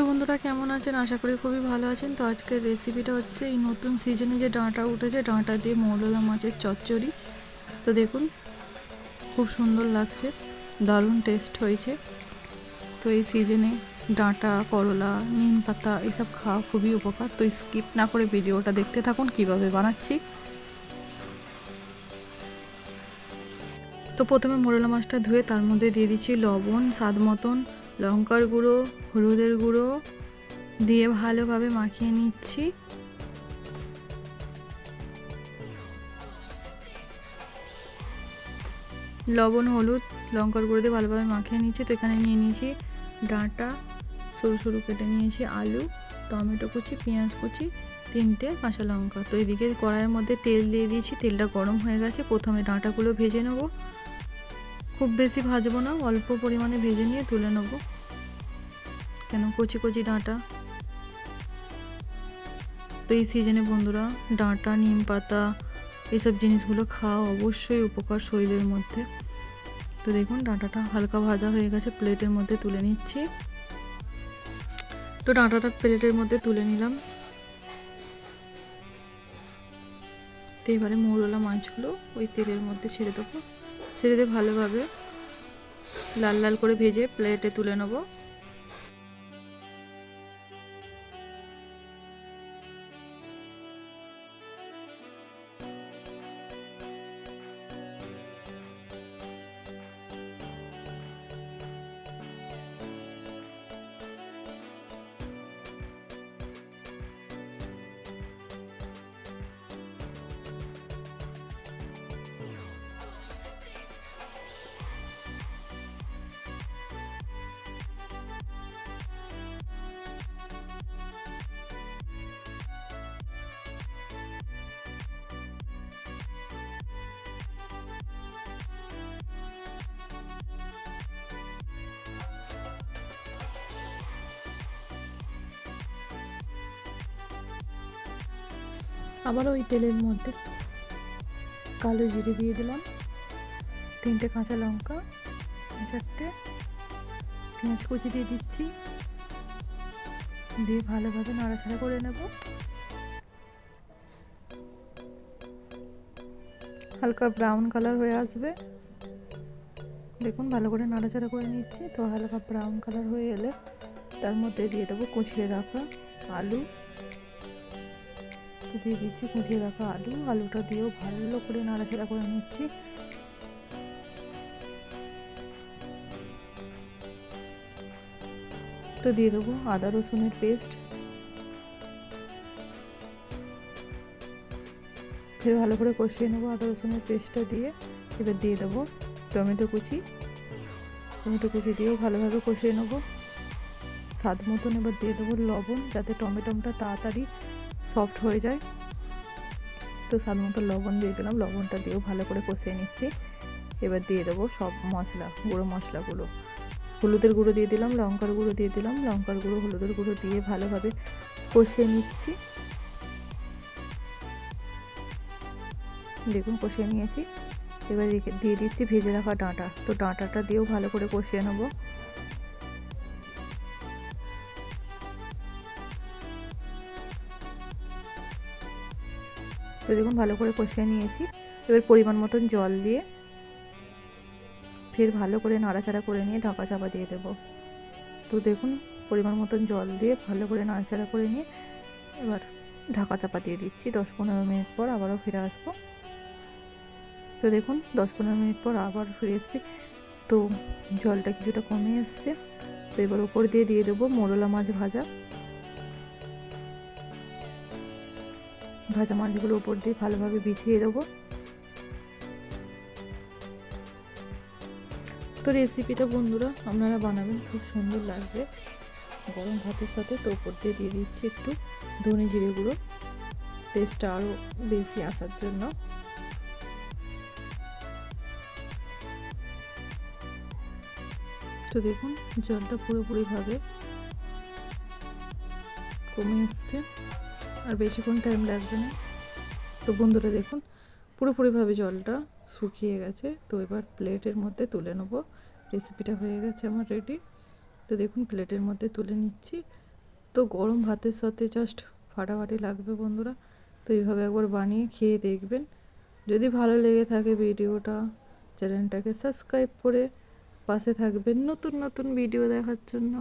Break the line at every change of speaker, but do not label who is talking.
তো বন্ধুরা কেমন আছেন? আশা করি খুবই ভালো আছেন। তো আজকের রেসিপিটা হচ্ছে এই নতুন সিজনে যে ডাঁটা উঠেছে, ডাঁটা দিয়ে মৌরলা মাছের চচ্চড়ি। তো দেখুন, খুব সুন্দর লাগছে, দারুণ টেস্ট হয়েছে। তো এই সিজনে ডাঁটা, করলা, নিম পাতা, এসব খাওয়া খুবই উপকার। তো স্কিপ না করে ভিডিওটা দেখতে থাকুন, কীভাবে বানাচ্ছি। তো প্রথমে মোরলা মাছটা ধুয়ে তার মধ্যে দিয়ে দিচ্ছি লবণ, স্বাদ মতন। লঙ্কার গুঁড়ো, হলুদের গুঁড়ো দিয়ে ভালোভাবে মাখিয়ে নিচ্ছি। লবণ, হলুদ, লঙ্কার গুঁড়ো দিয়ে ভালোভাবে মাখিয়ে নিচ্ছি। তো এখানে নিয়ে নিয়েছি ডাঁটা, সরু সরু কেটে নিয়েছি আলু, টমেটো কুচি, পেঁয়াজ কুচি, তিনটে কাঁচা লঙ্কা। তো এদিকে কড়াইয়ের মধ্যে তেল দিয়ে দিয়েছি। তেলটা গরম হয়ে গেছে। প্রথমে ডাঁটাগুলো ভেজে নেব। খুব বেশি ভাজবো না, অল্প পরিমাণে ভেজে নিয়ে তুলে নেব। কেন? কচি কচি ডাঁটা। তো এই সিজনে বন্ধুরা, ডাঁটা, নিম পাতা, এসব জিনিসগুলো খাওয়া অবশ্যই উপকার শরীরের মধ্যে। তো দেখুন, ডাঁটাটা হালকা ভাজা হয়ে গেছে, প্লেটের মধ্যে তুলে নিচ্ছি। তো ডাঁটাটা প্লেটের মধ্যে তুলে নিলাম। তো এবারে মৌরলা মাছগুলো ওই তেলের মধ্যে ছেড়ে দেবো। ছেড়ে দিয়ে ভালোভাবে। লাল লাল করে ভেজে প্লেটে তুলে নেব। আবার ওই তেলের মধ্যে কালো জিরে দিয়ে দিলাম, তিনটে কাঁচা লঙ্কা চারটে পেঁয়াজ কুচি দিয়ে দিচ্ছি, দিয়ে ভালোভাবে নাড়াচাড়া করে নেব। হালকা ব্রাউন কালার হয়ে আসবে। দেখুন, ভালো করে নাড়াচাড়া করে নিচ্ছি, তো হালকা ব্রাউন কালার হয়ে এলে তার মধ্যে দিয়ে দেবো কুচিয়ে রাখা আলু। দিয়ে দিচ্ছি, কুচিয়ে রাখা আলু। আলুটা দিয়েও ভালো করে নাড়াচাড়া করে নিচ্ছি। তো দিয়ে দেবো আদা রসুনের পেস্ট। ভালো করে কষিয়ে নেব আদা রসুনের পেস্টটা দিয়ে। এবার দিয়ে দেবো টমেটো কুচি। টমেটো কুচি দিয়েও ভালোভাবে কষিয়ে নেব। স্বাদ মতন এবার দিয়ে দেবো লবণ, যাতে টমেটোটা তাড়াতাড়ি সফট হয়ে যায়। তো স্বাদ মতো লবণ দিয়ে দিলাম। লবণটা দিয়েও ভালো করে কষিয়ে নিচ্ছি। এবার দিয়ে দেবো সব মশলা, গুঁড়ো মশলাগুলো। হলুদের গুঁড়ো দিয়ে দিলাম, লঙ্কার গুঁড়ো দিয়ে দিলাম। লঙ্কার গুঁড়ো, হলুদের গুঁড়ো দিয়ে ভালোভাবে কষিয়ে নিচ্ছি। দেখুন, কষিয়ে নিয়েছি। এবার দিয়ে দিচ্ছি ভেজে রাখা ডাঁটা। তো ডাঁটাটা দিয়েও ভালো করে কষিয়ে নেব। তো দেখুন, ভালো করে কষিয়ে নিয়েছি। এবার পরিমাণ মতন জল দিয়ে ফের ভালো করে নাড়াচাড়া করে নিয়ে ঢাকা চাপা দিয়ে দেব। তো দেখুন, পরিমাণ মতন জল দিয়ে ভালো করে নাড়াচাড়া করে নিয়ে এবার ঢাকা চাপা দিয়ে দিচ্ছি। দশ পনেরো মিনিট পর আবারও ফিরে আসব। তো দেখুন, দশ পনেরো মিনিট পর আবার ফিরে এসেছি। তো জলটা কিছুটা কমে এসছে। তো এবার উপর দিয়ে দিয়ে দেবো মোরলা মাছ ভাজা। ভাজা মাছগুলো উপর দিয়ে ভালোভাবে বিছিয়ে দেবো। তো রেসিপিটা বন্ধুরা আপনারা বানাবেন, খুব সুন্দর লাগবে। গরম ভাতের সাথে তো উপর দিয়ে দিয়ে দিচ্ছি একটু ধনে জিরে গুঁড়ো। টেস্টটা আরও বেশি আসার জন্য। তো দেখুন, জলটা পুরোপুরিভাবে কমে এসছে। আর বেশিক্ষণ টাইম লাগবে না। তো বন্ধুরা দেখুন, পুরোপুরিভাবে জলটা শুকিয়ে গেছে। তো এবার প্লেটের মধ্যে তুলে নেব। রেসিপিটা হয়ে গেছে আমার রেডি তো দেখুন প্লেটের মধ্যে তুলে নিচ্ছি। তো গরম ভাতের সাথে জাস্ট ফাটাফাটি লাগবে বন্ধুরা। তো এইভাবে একবার বানিয়ে খেয়ে দেখবেন। যদি ভালো লেগে থাকে ভিডিওটা চ্যানেলটাকে সাবস্ক্রাইব করে পাশে থাকবেন নতুন নতুন ভিডিও দেখার জন্য।